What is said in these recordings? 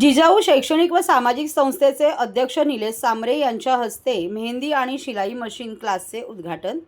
जिजाऊ शैक्षणिक व सामाजिक संस्थेचे अध्यक्ष निलेश सामरे यांच्या हस्ते मेहंदी आणि शिलाई मशीन क्लासचे उद्घाटन.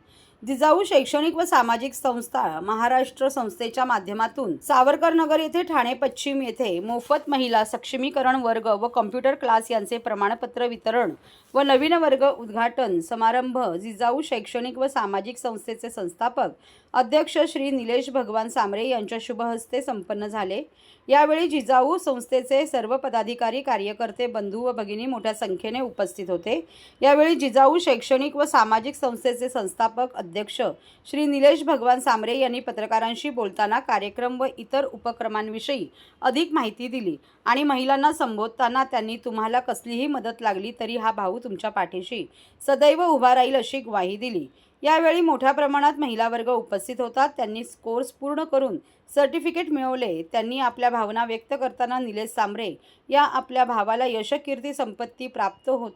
जिजाऊ शैक्षणिक व सामाजिक संस्था महाराष्ट्र संस्थेच्या माध्यमातून सावरकर नगर येथे ठाणे पश्चिम येथे मोफत महिला सक्षमीकरण वर्ग व कॉम्प्युटर क्लास यांचे प्रमाणपत्र वितरण व नवीन वर्ग उद्घाटन समारंभ जिजाऊ शैक्षणिक व सामाजिक संस्थेचे संस्थापक अध्यक्ष श्री निलेश भगवान सांबरे यांच्या शुभहस्ते संपन्न झाले. यावेळी जिजाऊ संस्थेचे सर्व पदाधिकारी कार्यकर्ते बंधू व भगिनी मोठ्या संख्येने उपस्थित होते. यावेळी जिजाऊ शैक्षणिक व सामाजिक संस्थेचे संस्थापक अध्यक्ष श्री निलेश भगवान सांबरे यांनी पत्रकारांशी बोलताना कार्यक्रम व इतर उपक्रमांविषयी अधिक माहिती दिली आणि महिलांना संबोधताना त्यांनी तुम्हाला कसलीही मदत लागली तरी हा भाऊ तुमच्या पाठीशी सदैव उभा राहील अशी ग्वाही दिली. यावेळी मोठ्या प्रमाणात महिला वर्ग उपस्थित होतात. त्यांनी कोर्स पूर्ण करून सर्टिफिकेट मिळवले. त्यांनी आपल्या भावना व्यक्त करताना निलेश सांबरे या आपल्या भावाला यशकीर्ती संपत्ती प्राप्त हो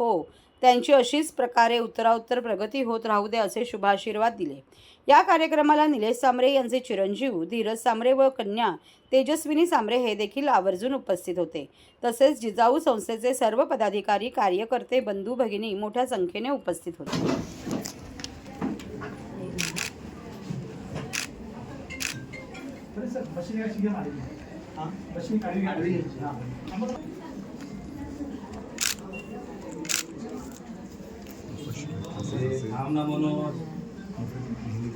हो. त्यांची अशीच प्रकारे उत्तराउत्तर प्रगती होत राहू दे असे शुभाशीर्वाद दिले. या कार्यक्रमाला निलेश सांबरे यांचे चिरंजीव धीरज सांबरे व कन्या तेजस्विनी सांबरे हे देखील आवर्जून उपस्थित होते. तसेच जिजाऊ संस्थेचे सर्व पदाधिकारी कार्यकर्ते बंधू भगिनी मोठ्या संख्येने उपस्थित होते. सर बशी घ्यायची घ्या मागे हां बशी काढवी काढवी घ्यायची हां थांब ना मनोज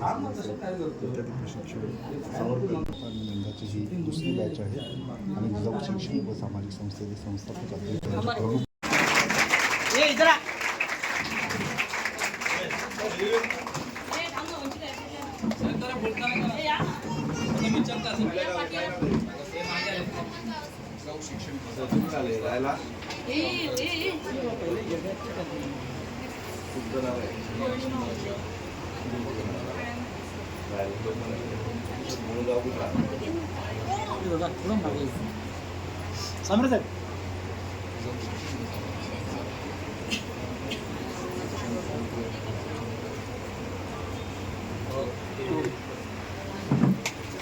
थांब ना तसं काय करतो यंदाची ही दुसरी बॅच आहे आणि जिजाऊ शैक्षणिक व सामाजिक संस्थेचे संस्थापक अध्यक्ष साहेब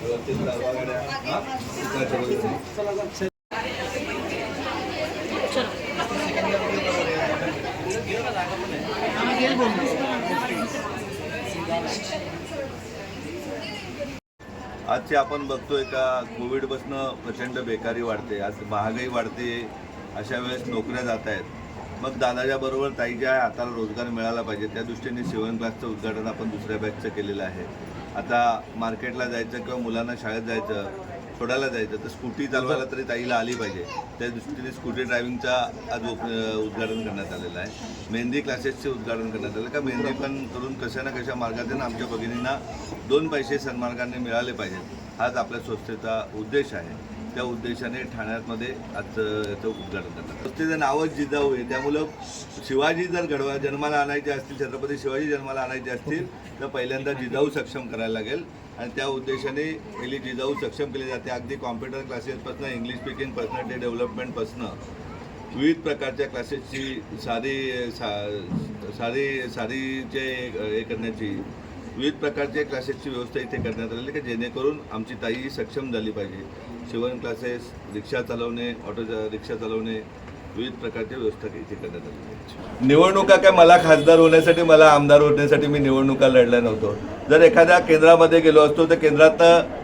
व्यवस्थित राहावा गाड्या. आजचे आपण बघतोय का कोविडपासनं प्रचंड बेकारी वाढते. आज महागाई वाढते अशा वेळेस नोकऱ्या जात आहेत. मग दादाच्या बरोबर ताईच्या हाताला रोजगार मिळाला पाहिजे. त्या दृष्टीने शिवण क्लासचं उद्घाटन आपण दुसऱ्या बॅचचं केलेलं आहे. आता मार्केटला जायचं किंवा मुलांना शाळेत जायचं सोडायला जायचं. तर स्कूटी चालवायला तरी ताईला आली पाहिजे. त्या दृष्टीने स्कूटी ड्रायव्हिंगचा आज उप- उद्घाटन करण्यात आलेलं आहे. मेहंदी क्लासेसचे उद्घाटन करण्यात आलं का मेहंदी पण करून कशा ना कशा मार्गातून आमच्या भगिनींना दोन पैसे सन्मार्गाने मिळाले पाहिजेत. हाच आपल्या संस्थेचा उद्देश आहे. त्या उद्देशाने ठाण्यामध्ये आज याचं उद्घाटन करतात संस्थेचं नावच जिजाऊ आहे. त्यामुळं शिवाजी जर घडवा जन्माला आणायचे असतील छत्रपती शिवाजी जन्माला आणायचे असतील तर पहिल्यांदा जिजाऊ सक्षम करायला लागेल. आणि त्या उद्देशाने पहिली जिजाऊ सक्षम केली जाते. अगदी कॉम्प्युटर क्लासेसपासून इंग्लिश स्पीकिंग पर्सनॅलिटी डेव्हलपमेंटपासनं विविध प्रकारच्या क्लासेसची सारी सा सारी सारीचे हे करण्याची विविध प्रकारचे क्लासेसची व्यवस्था इथे करण्यात आलेली की जेणेकरून आमची ताई सक्षम झाली पाहिजे. शिवण क्लासेस रिक्षा चालवणे ऑटो रिक्षा चालवणे विविध प्रकारच्या व्यवस्था इथे करण्यात आली निवडणुका काय मला खासदार होण्यासाठी मला आमदार होण्यासाठी मी निवडणुका लढल्या नव्हतो. जर एखाद्या केंद्रामध्ये गेलो असतो तर केंद्रात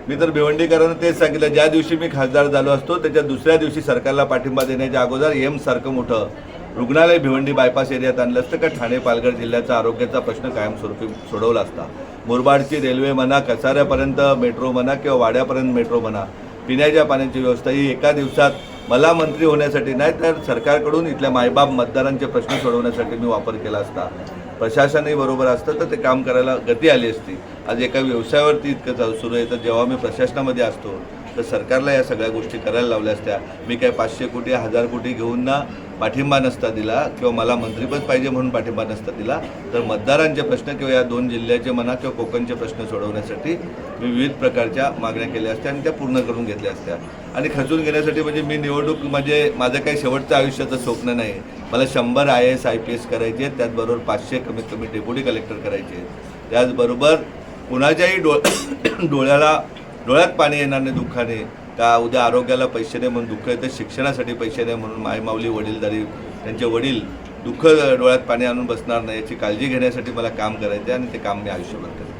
मी तर भिवंडीकरांना तेच सांगितलं ज्या दिवशी मी खासदार झालो असतो त्याच्या दुसऱ्या दिवशी सरकारला पाठिंबा देण्याच्या अगोदर एम सारखं मोठं रुग्णालय भिवंडी बायपास एरियात आणलं असतं का? ठाणे पालघर जिल्ह्याचा आरोग्याचा प्रश्न कायमस्वरूपी सोडवला असता. मुरबाडची रेल्वे म्हणा कसाऱ्यापर्यंत मेट्रो म्हणा किंवा वाड्यापर्यंत मेट्रो म्हणा पिण्याच्या पाण्याची व्यवस्था ही एका दिवसात मला मंत्री होण्यासाठी नाही तर सरकारकडून इथल्या मायबाप मतदारांचे प्रश्न सोडवण्यासाठी मी वापर केला असता. प्रशासनही बरोबर असतं तर ते काम करायला गती आली असती. आज एका व्यवसायावरती इतकं चालू सुरू आहे तर जेव्हा मी प्रशासनामध्ये असतो तर सरकारला या सगळ्या गोष्टी करायला लावल्या असत्या. मी काय पाचशे कोटी हजार कोटी घेऊन ना पाठिंबा नसता दिला किंवा मला मंत्रीपद पाहिजे म्हणून पाठिंबा नसता दिला तर मतदारांचे प्रश्न किंवा या दोन जिल्ह्याचे म्हणा किंवा कोकणचे प्रश्न सोडवण्यासाठी मी विविध प्रकारच्या मागण्या केल्या असत्या आणि त्या पूर्ण करून घेतल्या असत्या. आणि खचून घेण्यासाठी म्हणजे मी निवडणूक म्हणजे माझं काही शेवटचं आयुष्याचं स्वप्न नाही. मला शंभर I S I P S करायचे आहेत त्याचबरोबर पाचशे कमीत कमी डेप्युटी कलेक्टर करायचे आहेत. त्याचबरोबर कुणाच्याही डो डोळ्याला डोळ्यात पाणी येणार नाही दुःखाने. का उद्या आरोग्याला पैसे नाही म्हणून दुःख येतं शिक्षणासाठी पैसे नाही म्हणून मायमावली वडीलधारी त्यांचे वडील दुःख डोळ्यात पाणी आणून बसणार नाही याची काळजी घेण्यासाठी मला काम करायचं आहे आणि ते काम मी आयुष्यभर करेन